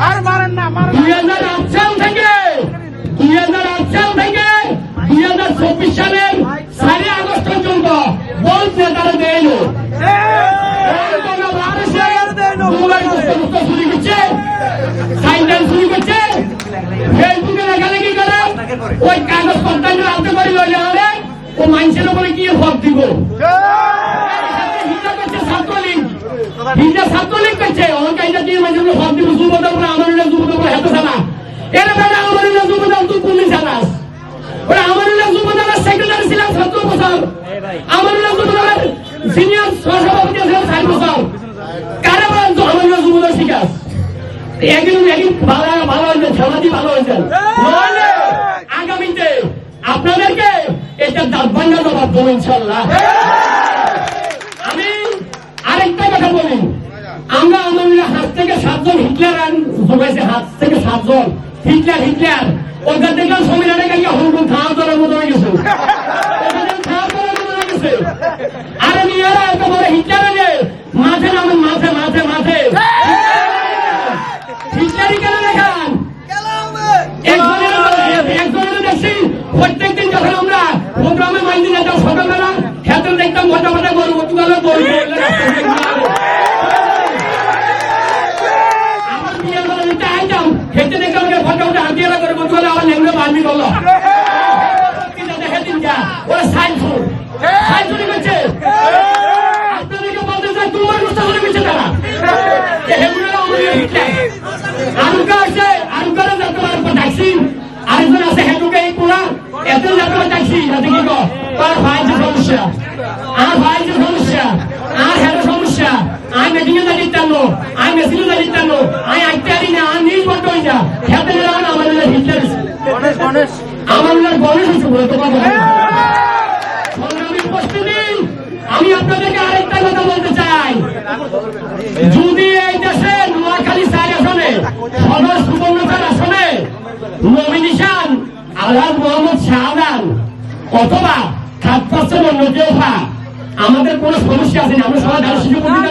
আর মারেন না মারেন দুই হাজার আট সাল থেকে দুই হাজার আট সাল থেকে দুই হাজার চব্বিশ সালের চারই আগস্ট পর্যন্ত বহুত নেতারা দেয় ফেসবুকে লেখালেখি করে? ওই কাগজ পত্র আনতে পারি লইলে হলে ও মানুষের উপরে কি হক দিব? হিন্দা ছাত্রলীগ করছে কাইটা দিয়ে মানুষের হক দিব যুবদল করে আমার যুবদল করে হেঁটে ছাড়া এরা বেটা আমার পুলিশ ছাড়াস ওরা আমার সেক্রেটারি ছিলাম বছর আমার সিনিয়র সহসভাপতি বছর বলেন তো আমার শিখাস একদিন একদিন ভালো ভালো ভালো হয়েছেন আগামীতে আপনাদেরকে এটা দাঁতভাঙ্গা জবাব দেবো ইনশাল্লাহ কথা বলি আমরা আমাদের হাত থেকে সাতজন হিটলার জোগাইছে হাত থেকে সাতজন। Hitler Hitler. ওদের দেখলাম সংবিধানে গিয়ে হুমকুম খাওয়া দলের মতো হয়ে গেছে ওদের খাওয়া দলের মতো হয়ে গেছে আরে মেয়েরা এত বড় হিটলার আনে মাঝে নামেন মাঝে মাঝে মাঝে হিটলারই কেন দেখান একজনের একজনের দেখছি প্রত্যেকদিন যখন আমরা প্রোগ্রামে মাইন্দি যেতাম সকালবেলা খেতে মোটা গরু গরুগুলো গরু আমার বিয়ের বেলা দিতে আইতাম খেতে দেখতাম যে ফটো ফটো হাত দিয়ে করে গরুগুলো আমার লেগুলো বার্মি করল ওরা সাইন্সুর সাইন্সুরি করছে আপনাদেরকে বলতে চাই তোমার মুস্তা করে করছে তারা। হেগুলো আরুকা আছে হেতুকে এই এত পারে ডাকছি যাতে কি তার ভাই যে সমস্যা? আর ভাই যে সমস্যা? আর হের সমস্যা? আই মেডিকেল আই আই না আর নিজ বন্ধ হয়ে যা হেতে না আমাদের হিটলার। গণেশ গণেশ। আমার গণেশ হচ্ছে তোমার সংগ্রামী উপস্থিতি আমি আপনাদেরকে আরেকটা কথা বলতে চাই। যদি আলহাজ মোহাম্মদ শাহজাহান, অথবা খাত পাচ্ছেন আমাদের কোনো সমস্যা আছে আমরা সবাই দাঁড়িয়ে সুযোগ করতে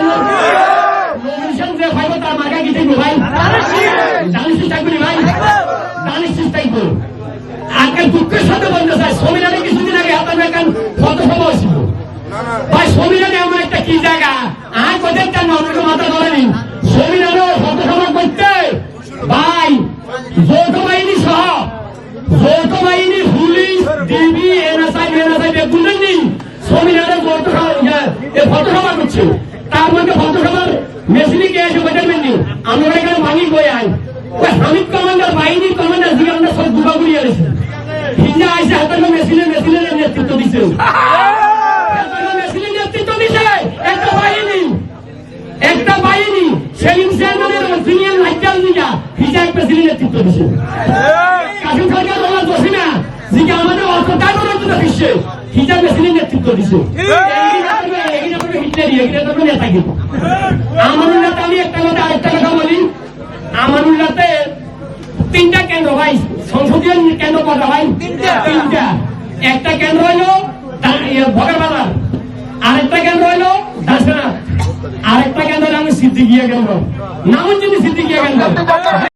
কত এমন একটা আর কত করতে? ভাই যৌথ বাহিনী সহ যৌথ বাহিনী পুলিশ ডিবি এনএসআই এনএসআই বেগুনের নেই সংবিধানে যৌথ ফটোসভা করছে তার মধ্যে ফটোসভার মেশিনে কে এসে বেটারবেন নেই আমরা এখানে ভাঙি বই আই ওই হামিদ কমান্ডার বাহিনীর কমান্ডার দিয়ে আমরা সব দুবা গুলিয়ে গেছে হিন্দা মেশিনে মেশিনের নেতৃত্ব হাতের মেশিনের নেতৃত্ব দিছে। একটা বাহিনী। একটা সেলিম চেয়ারম্যানের সিনিয়র লাইটাল হিজা একটা সিনিয়র নেতৃত্ব দিছে। কাশিম সরকার বলা দোষী না। জিকে আমাদের অর্থ টাকা তো দিচ্ছে হিজা মেশিনের নেতৃত্ব দিছে। আমানুল্লাহ আমি একটা কথা আরেকটা কথা বলি আমানুল্লাহতে তিনটা কেন্দ্র ভাই সংসদীয় কেন্দ্র কটা ভাই তিনটা। একটা কেন্দ্র হইল ভগরবাজার আরেকটা কেন্দ্র হইল দাসেরা। আরেকটা কেন্দ্র আমি সিদ্দিকিয়া কেন্দ্র। নাম হচ্ছে সিদ্দিকিয়া কেন্দ্র?